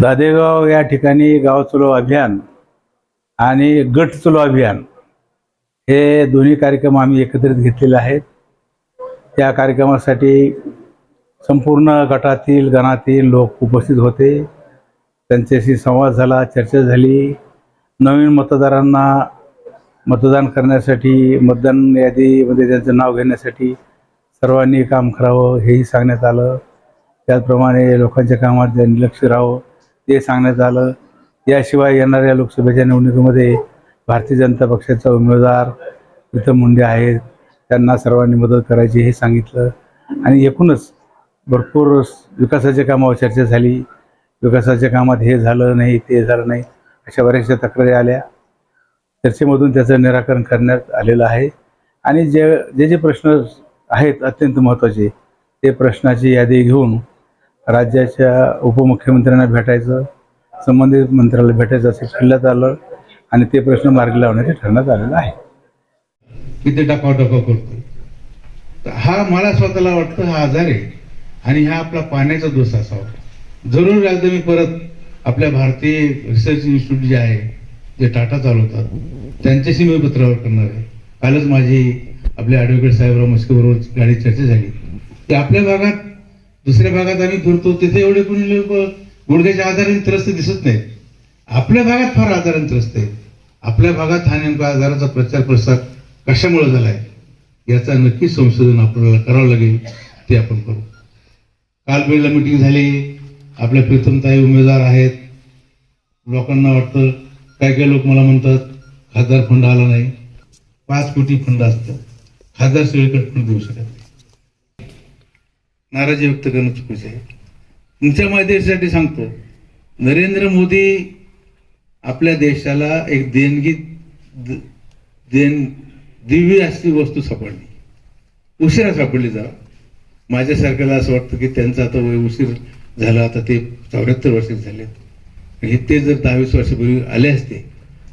दादेगाव या ठिकाणी गाव चलो अभियान आणि गट चलो अभियान हे दोन्ही कार्यक्रम आम्ही एकत्रित घेतलेले आहेत. त्या कार्यक्रमासाठी संपूर्ण गटातील गणातील लोक उपस्थित होते. त्यांच्याशी संवाद झाला चर्चा झाली. नवीन मतदारांना मतदान करण्यासाठी मतदान यादीमध्ये त्यांचं नाव घेण्यासाठी सर्वांनी काम करावं हेही सांगण्यात आलं. त्याचप्रमाणे लोकांच्या कामात त्यांनी लक्ष राहावं ते सांगण्यात आलं. याशिवाय येणाऱ्या लोकसभेच्या निवडणुकीमध्ये भारतीय जनता पक्षाचा उमेदवार प्रीतम मुंडे आहेत. त्यांना सर्वांनी मदत करायची हे सांगितलं. आणि एकूणच भरपूर विकासाच्या कामावर चर्चा झाली. विकासाच्या कामात हे झालं नाही ते झालं नाही अशा बऱ्याचशा तक्रारी आल्या. चर्चेमधून त्याचं निराकरण करण्यात आलेलं आहे. आणि जे जे जे प्रश्न आहेत अत्यंत महत्त्वाचे ते प्रश्नाची यादी घेऊन राज्याच्या उपमुख्यमंत्र्यांना भेटायचं संबंधित मंत्र्याला भेटायचं असं ठरण्यात आलं आणि ते प्रश्न मार्गी लावण्याचे ठरण्यात आलेलं आहे. किती टाकाव टाकाव करतो? हा मला स्वतःला वाटतं हा आजार आहे आणि हा आपला पाण्याचा दोष असावा. जरूर एकदा मी परत आपल्या भारतीय रिसर्च इन्स्टिट्यूट जे आहे जे टाटा चालवतात त्यांच्याशी मी पत्रावर करणार आहे. कालच माझी आपल्या ॲडव्होकेट साहेबराव मस्के बरोबर गाडी चर्चा झाली. की आपल्या भागात दुसऱ्या भागात आम्ही फिरतो तिथे एवढे कोणी लोक गुडघ्याच्या आजाराने त्रस्त दिसत नाहीत आपल्या भागात फार आजाराने त्रस्त आहे. आपल्या भागात हा नेमका आजाराचा प्रचार प्रसार कशामुळे झालाय याचा नक्कीच संशोधन आपल्याला करावं लागेल ते आपण करू. काल बेळला मिटिंग झाली. आपल्या प्रीतमताई उमेदवार आहेत. लोकांना वाटतं काय काय लोक मला म्हणतात खासदार फंड आला नाही. पाच कोटी फंड असतं. खासदार सगळीकडे फंड देऊ शकत नाराजी व्यक्त करणं चुकीचं आहे. तुमच्या माहितीसाठी सांगतो नरेंद्र मोदी आपल्या देशाला एक देणगी देण दिव्य असली वस्तू सापडली. उशिरा सापडली जा माझ्यासारख्याला असं वाटतं की त्यांचं आता वय उशीर झाला आता ते चौऱ्याहत्तर वर्ष झालेत. हे ते जर दहावीस वर्षापूर्वी आले असते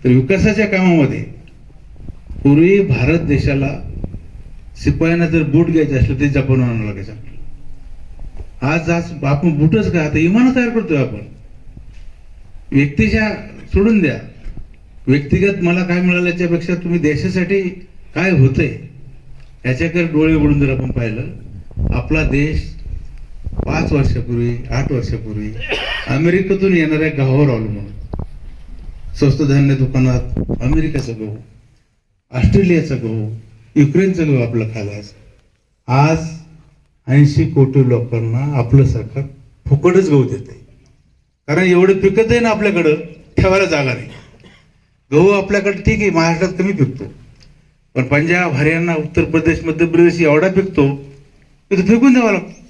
तर विकासाच्या कामामध्ये पूर्वी भारत देशाला शिपायांना जर बूट घ्यायचे असलं ते जपानवर आणावं लागायचं. आज आज आपण बुटच का? आता इमानं तयार करतोय आपण. व्यक्तीच्या सोडून द्या. व्यक्तिगत मला काय मिळालं याच्यापेक्षा तुम्ही देशासाठी काय होतंय याच्याकडे डोळे उघडून जर आपण पाहिलं आपला देश पाच वर्षापूर्वी आठ वर्षापूर्वी अमेरिकेतून येणाऱ्या गावावर अवलंबून स्वस्त धान्य दुकानात अमेरिकेचा गहू ऑस्ट्रेलियाचा गहू युक्रेनचा गहू आपला खालास आज ऐंशी कोटी लोकांना आपलं सरकार फुकटच गहू देते कारण एवढं पिकत आहे ना आपल्याकडं ठेवायला जागा नाही. गहू आपल्याकडे ठीक आहे महाराष्ट्रात कमी पिकतो. पण पंजाब हरियाणा उत्तर प्रदेश मध्य प्रदेश एवढा पिकतो की तो फेकून द्यावा लागतो.